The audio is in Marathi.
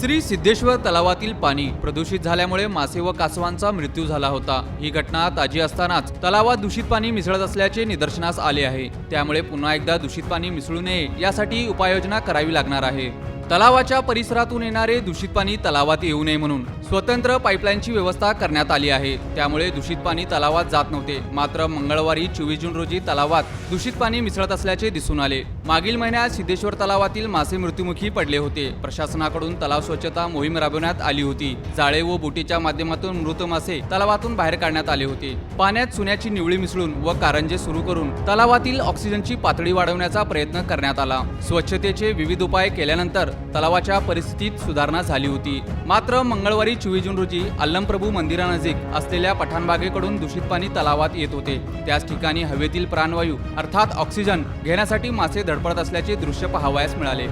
श्री सिद्धेश्वर तलावातील पाणी प्रदूषित झाल्यामुळे मासे व कासवांचा मृत्यू झाला होता. ही घटना ताजी असतानाच तलावात दूषित पाणी मिसळत असल्याचे निदर्शनास आले आहे. त्यामुळे पुन्हा एकदा दूषित पाणी मिसळू नये यासाठी उपाययोजना करावी लागणार आहे. तलावाच्या परिसरातून येणारे दूषित पाणी तलावात येऊ नये म्हणून स्वतंत्र पाईपलाईनची व्यवस्था करण्यात आली आहे. त्यामुळे दूषित पाणी तलावात जात नव्हते. मात्र मंगळवारी चोवीस जून रोजी तलावात दूषित पाणी मिसळत असल्याचे दिसून आले. मागील महिन्यात सिद्धेश्वर तलावातील मासे मृत्युमुखी पडले होते. प्रशासनाकडून तलाव स्वच्छता मोहीम राबवण्यात आली होती. जाळे व बोटीच्या माध्यमातून मृत मासे तलावातून बाहेर काढण्यात आले होते. पाण्यात चुन्याची निवळी मिसळून व कारंजे सुरू करून तलावातील ऑक्सिजनची पातळी वाढवण्याचा प्रयत्न करण्यात आला. स्वच्छतेचे विविध उपाय केल्यानंतर तलावाच्या परिस्थितीत सुधारणा झाली होती. मात्र मंगळवारी चोवीस जून रोजी अल्लमप्रभू मंदिरानजीक असलेल्या पठाणबागेकडून दूषित पाणी तलावात येत होते. त्याच ठिकाणी हवेतील प्राणवायू अर्थात ऑक्सिजन घेण्यासाठी मासे धडपडत असल्याचे दृश्य पाहावयास मिळाले.